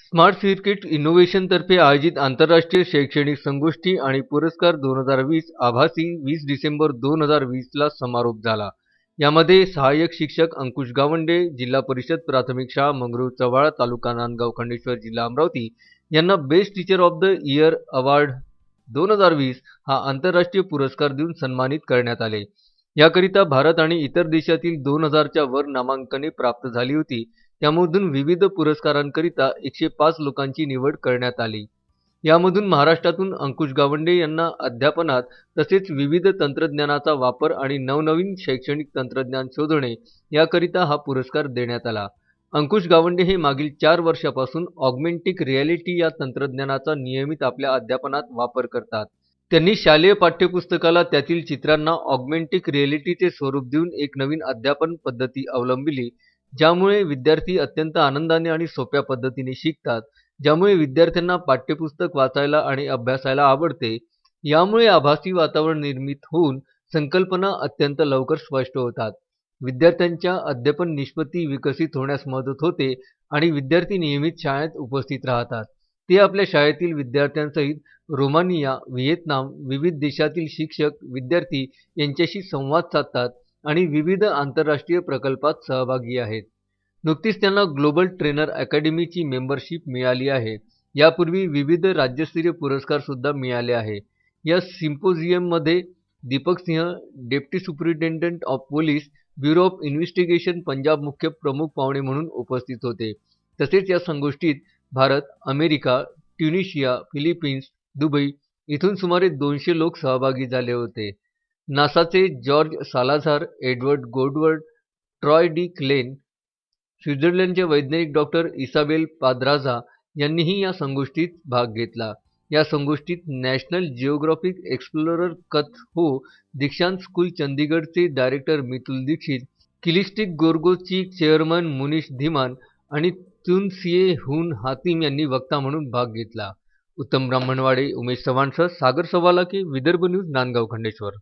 Smart circuit इनोव्हेशनतर्फे आयोजित आंतरराष्ट्रीय शैक्षणिक संगोष्ठी आणि पुरस्कार दोन हजार वीस आभासी वीस डिसेंबर दोन हजार वीसला समारोप झाला. यामध्ये सहाय्यक शिक्षक अंकुश गावंडे जिल्हा परिषद प्राथमिक शाळा मंगरूळ चव्हाळा तालुका नांदगाव खंडेश्वर जिल्हा अमरावती यांना best teacher of the year award दोन हजार वीस हा आंतरराष्ट्रीय पुरस्कार देऊन सन्मानित करण्यात आले. याकरिता भारत आणि इतर देशातील दोन हजारच्या वर नामांकने प्राप्त झाली होती. त्यामधून विविध पुरस्कारांकरिता एकशे पाच लोकांची निवड करण्यात आली. यामधून महाराष्ट्रातून अंकुश गावंडे यांना अध्यापनात तसेच विविध तंत्रज्ञानाचा वापर आणि नवनवीन शैक्षणिक तंत्रज्ञान शोधणे याकरिता हा पुरस्कार देण्यात आला. अंकुश गावंडे हे मागील चार वर्षापासून ऑगमेंटिक रिॲलिटी या तंत्रज्ञानाचा नियमित आपल्या अध्यापनात वापर करतात. त्यांनी शालेय पाठ्यपुस्तकाला त्यातील चित्रांना ऑगमेंटिक रिॲलिटीचे स्वरूप देऊन एक नवीन अध्यापन पद्धती अवलंबिली ज्यामुळे विद्यार्थी अत्यंत आनंदाने आणि सोप्या पद्धतीने शिकतात ज्यामुळे विद्यार्थ्यांना पाठ्यपुस्तक वाचायला आणि अभ्यासायला आवडते यामुळे आभासी वातावरण निर्मित होऊन संकल्पना अत्यंत लवकर स्पष्ट होतात. विद्यार्थ्यांच्या अध्यापन निष्पत्ती विकसित होण्यास मदत होते आणि विद्यार्थी नियमित शाळेत उपस्थित राहतात. ते आपल्या शाळेतील विद्यार्थ्यांसहित रोमानिया व्हिएतनाम विविध देशातील शिक्षक विद्यार्थी यांच्याशी संवाद साधतात आणि विविध आंतरराष्ट्रीय प्रकल्पात सहभागी आहेत. नुकतीच त्यांना ग्लोबल ट्रेनर अकॅडमीची मेंबरशिप मिळाली आहे. यापूर्वी विविध राज्यस्तरीय पुरस्कारसुद्धा मिळाले आहे. या सिम्पोजियममध्ये Deepak Singh deputy superintendent of police bureau of investigation Punjab मुख्य प्रमुख पाहुणे म्हणून उपस्थित होते. तसेच या संगोष्ठीत Bharat America Tunisia Philippines Dubai इथून सुमारे दोनशे लोक सहभागी झाले होते. नासाचे George Salazar Edward Godward Troy D Klein स्वित्झर्लंडचे वैज्ञानिक डॉक्टर इसाबेल पाद्राझा यांनीही या संगोष्ठीत भाग घेतला. या संगोष्ठीत नॅशनल जिओग्राफिक एक्सप्लोरर कथ हो दीक्षांत स्कूल चंदीगडचे डायरेक्टर मितुल दीक्षित किलिस्टिक गोर्गोची चेअरमन मुनिश धीमान आणि तुनसिए हुन हातिम यांनी वक्ता म्हणून भाग घेतला. उत्तम ब्राह्मणवाडे उमेश चव्हाणसह सागर सवालाके विदर्भ न्यूज नांदगाव खंडेश्वर.